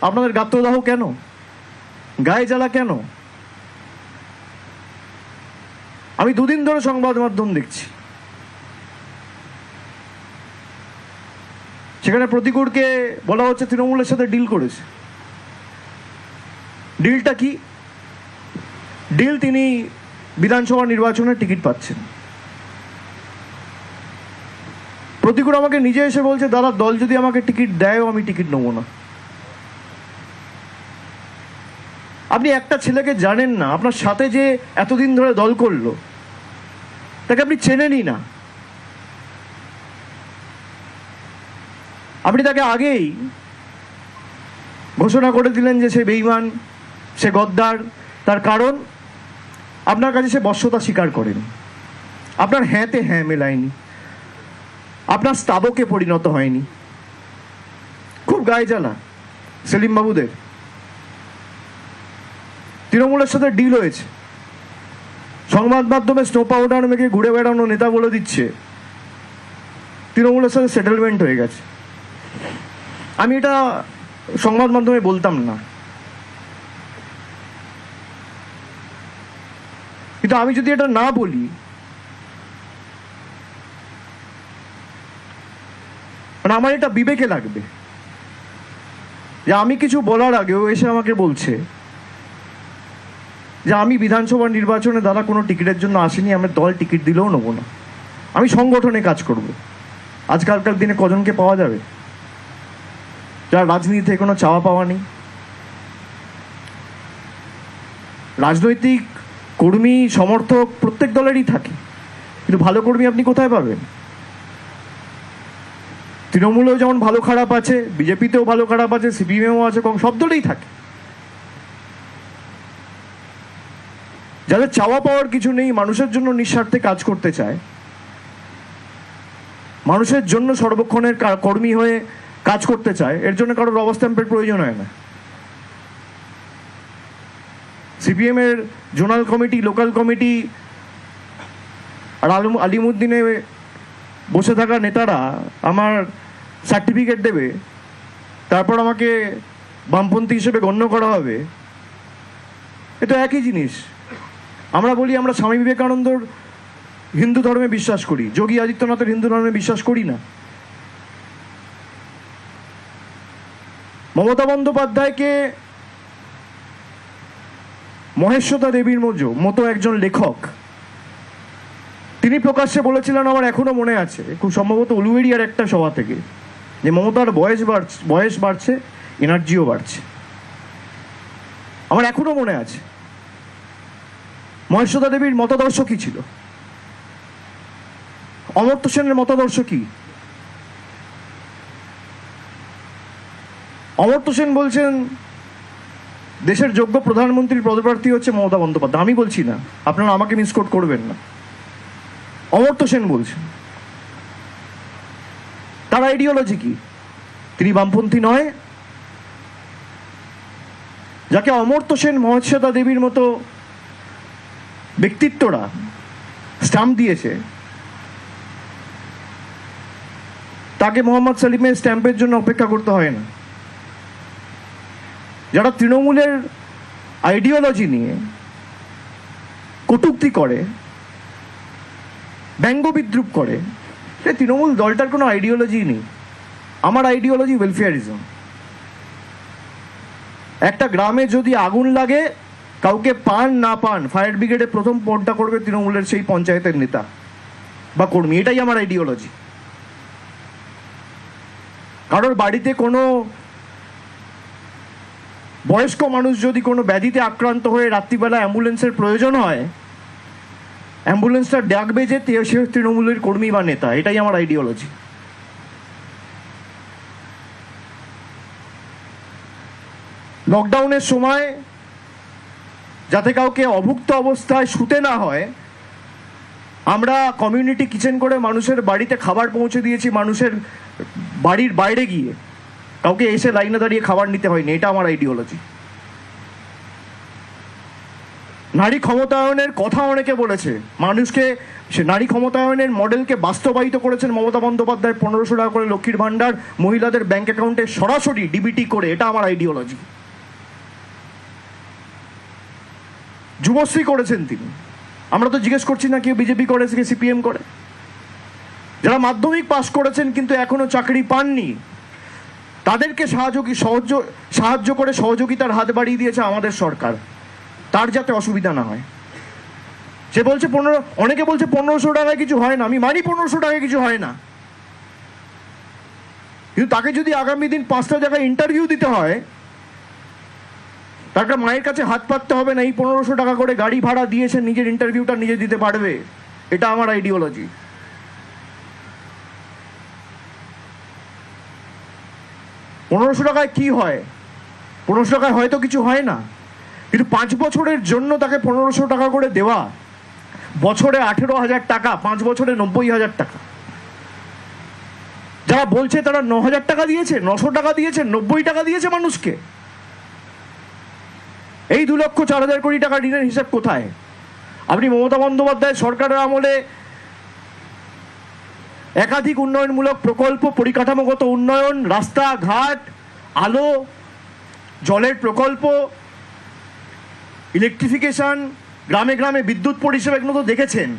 আপনাদের গাত্রদাহ কেন? গায়ে জ্বালা কেন? আমি দুদিন ধরে সংবাদ মাধ্যম দেখছি। সেখানে প্রতিকূরকে বলা হচ্ছে তৃণমূলের সাথে ডিল করেছে। ডিলটা কি? ডিল তিনি বিধানসভা নির্বাচনের টিকিট পাচ্ছেন। প্রতিকূল আমাকে নিজে এসে বলছে, দাদা, দল যদি আমাকে টিকিট দেয়ও, আমি টিকিট নেব না। আপনি একটা ছেলেকে জানেন না, আপনার সাথে যে এতদিন ধরে দল করল, তাকে আপনি চেনেনই না। আপনি তাকে আগেই ঘোষণা করে দিলেন যে সে বেইমান সে গদ্দার, তার কারণ আপনার কাছে সে বশ্যতা স্বীকার করেন। আপনার হ্যাঁতে হ্যাঁ মেলায়নি। আপনার স্তাবকে পরিণত হয়নি। খুব গায়ে জ্বালা সেলিম বাবুদের তৃণমূলের সাথে ডিল হয়েছে। সংবাদ মাধ্যমে স্নো পাউডার মেখে ঘুরে বেড়ানো নেতা বলে দিচ্ছে। তৃণমূলের সাথে সেটেলমেন্ট হয়ে গেছে। আমি এটা সংবাদ মাধ্যমে বলতাম না। কিন্তু আমি যদি এটা না বলি মানে আমার এটা বিবেকে লাগবে। যে আমি কিছু বলার আগেও এসে আমাকে বলছে যে আমি বিধানসভা নির্বাচনে দাদা কোনো টিকিটের জন্য আসিনি, আমি দল টিকিট দিলেও নেব না। আমি সংগঠনে কাজ করব। আজকালকার দিনে কজনকে পাওয়া যাবে? যার রাজনীতিতে কোনো চাওয়া পাওয়া নেই? রাজনৈতিক কর্মী, সমর্থক প্রত্যেক দলেরই থাকে। কিন্তু ভালো কর্মী আপনি কোথায় পাবেন? তৃণমূলেও যেমন ভালো খারাপ আছে, বিজেপিতেও ভালো খারাপ আছে, সিপিএমও আছে, কম সব দলেই থাকে। যাদের চাওয়া পাওয়ার কিছু নেই, মানুষের জন্য নিঃস্বার্থে কাজ করতে চায়। মানুষের জন্য সর্বক্ষণের কর্মী হয়ে কাজ করতে চায়, এর জন্য কারোর রবার স্ট্যাম্পের প্রয়োজন হয় না। সিপিএম এর জোনাল কমিটি, লোকাল কমিটি, আর আলম আলিমুদ্দিনে বসে থাকা নেতারা আমার সার্টিফিকেট দেবে, তারপর আমাকে বামপন্থী হিসেবে গণ্য করা হবে। এটা একই জিনিস। আমরা বলি আমরা স্বামী বিবেকানন্দর হিন্দু ধর্মে বিশ্বাস করি, যোগী আদিত্যনাথের হিন্দু ধর্মে বিশ্বাস করি না। মমতা বন্দ্যোপাধ্যায়কে মহেশ্বতা দেবীর মতো মতো একজন লেখক, তিনি প্রকাশ্যে বলেছিলেন আমার এখনও মনে আছে, খুব সম্ভবত উলুবেড়িয়ার একটা সভা থেকে, যে মমতার বয়স বাড়ছে বয়স বাড়ছে এনার্জিও বাড়ছে। আমার এখনও মনে আছে। মহেশ্বতা দেবীর মতাদর্শ কি ছিল? অমর্ত্য সেনের মতাদর্শ কি? অমর্ত্য সেন বলছেন, দেশের যোগ্য প্রধানমন্ত্রীর পদপ্রার্থী হচ্ছে মমতা বন্দ্যোপাধ্যায়। আমি বলছি না, আপনারা আমাকে মিসকোট করবেন না। অমর্ত্য সেন বলছেন, তার আইডিওলজি কি? তিনি বামপন্থী নয়। যাকে অমর্ত্য সেন মহর্ষতা দেবীর মতো ব্যক্তিত্বরা স্টাম্প দিয়েছে। তাকে মোহাম্মদ সালিমের স্ট্যাম্পের জন্য অপেক্ষা করতে হয় না। যারা তৃণমূলের আইডিওলজি নিয়ে কটুক্তি করে, ব্যঙ্গ বিদ্রুপ করে, সে তৃণমূল দলটার কোনো আইডিওলজি নেই। আমার আইডিওলজি ওয়েলফেয়ারিজম একটা গ্রামে যদি আগুন লাগে কাউকে পান, না পান ফায়ার ব্রিগেডে প্রথম ফোনটা করবে তৃণমূলের সেই পঞ্চায়েতের নেতা বা কর্মী, এটাই আমার আইডিওলজি কারোর বাড়িতে কোনো বয়স্ক মানুষ যদি কোনো ব্যাধিতে আক্রান্ত হয়ে রাত্রিবেলা অ্যাম্বুলেন্সের প্রয়োজন হয় অ্যাম্বুলেন্সটা ডাকবে যে সে তৃণমূলের কর্মী বা নেতা, এটাই আমার আইডিওলজি লকডাউনের সময় যাতে কাউকে অভুক্ত অবস্থায় শুতে না হয়, আমরা কমিউনিটি কিচেন করে মানুষের বাড়িতে খাবার পৌঁছে দিয়েছি মানুষের বাড়ির বাইরে গিয়ে। কাউকে এসে লাইনে দাঁড়িয়ে খাবার নিতে হয়নি, এটা আমার আইডিওলজি নারী ক্ষমতায়নের কথা অনেকে বলেছে, মানুষকে, সে নারী ক্ষমতায়নের মডেলকে বাস্তবায়িত করেছেন মমতা বন্দ্যোপাধ্যায়, পনেরোশো টাকা করে লক্ষ্মীর ভাণ্ডার, মহিলাদের ব্যাংক অ্যাকাউন্টে সরাসরি ডিবিটি করে, এটা আমার আইডিওলজি যুবশ্রী করেছেন তিনি। আমরা তো জিজ্ঞেস করছি না কেউ বিজেপি করে, কে সিপিএম করে। যারা মাধ্যমিক পাশ করেছেন কিন্তু এখনও চাকরি পাননি, তাদেরকে সহযোগ সাহায্য করে সহযোগিতার হাত বাড়িয়ে দিয়েছে আমাদের সরকার। তার যাতে অসুবিধা না হয়। সে বলছে পনেরো, অনেকে বলছে পনেরোশো টাকায় কিছু হয় না। আমি মানি পনেরোশো টাকায় কিছু হয় না। কিন্তু তাকে যদি আগামী দিন পাঁচটা জায়গায় ইন্টারভিউ দিতে হয় তাকে মায়ের কাছে হাত পাততে হবে না, এই পনেরোশো টাকা করে গাড়ি ভাড়া দিয়েছে নিজের ইন্টারভিউটা নিজে দিতে পারবে। এটা আমার আইডিওলজি পনেরোশো টাকায় কি হয়? পনেরোশো টাকায় হয়তো কিছু হয় না। কিন্তু পাঁচ বছরের জন্য তাকে পনেরোশো টাকা করে দেওয়া, বছরে আঠেরো হাজার টাকা, পাঁচ বছরে নব্বই হাজার টাকা। যারা বলছে তারা ন হাজার টাকা দিয়েছে, নশো টাকা দিয়েছে, নব্বই টাকা দিয়েছে মানুষকে। এই দু লক্ষ চার হাজার কোটি টাকা ঋণের হিসাব কোথায়? আপনি মমতা বন্দ্যোপাধ্যায় সরকারের আমলে একাধিক উন্নয়নমূলক প্রকল্প, পরিকাঠামোগত উন্নয়ন, রাস্তাঘাট, আলো, জলের প্রকল্প ইলেকট্রিফিকেশন গ্রামে গ্রামে বিদ্যুৎ পরিষেবা এগুলো তো দেখেছেন।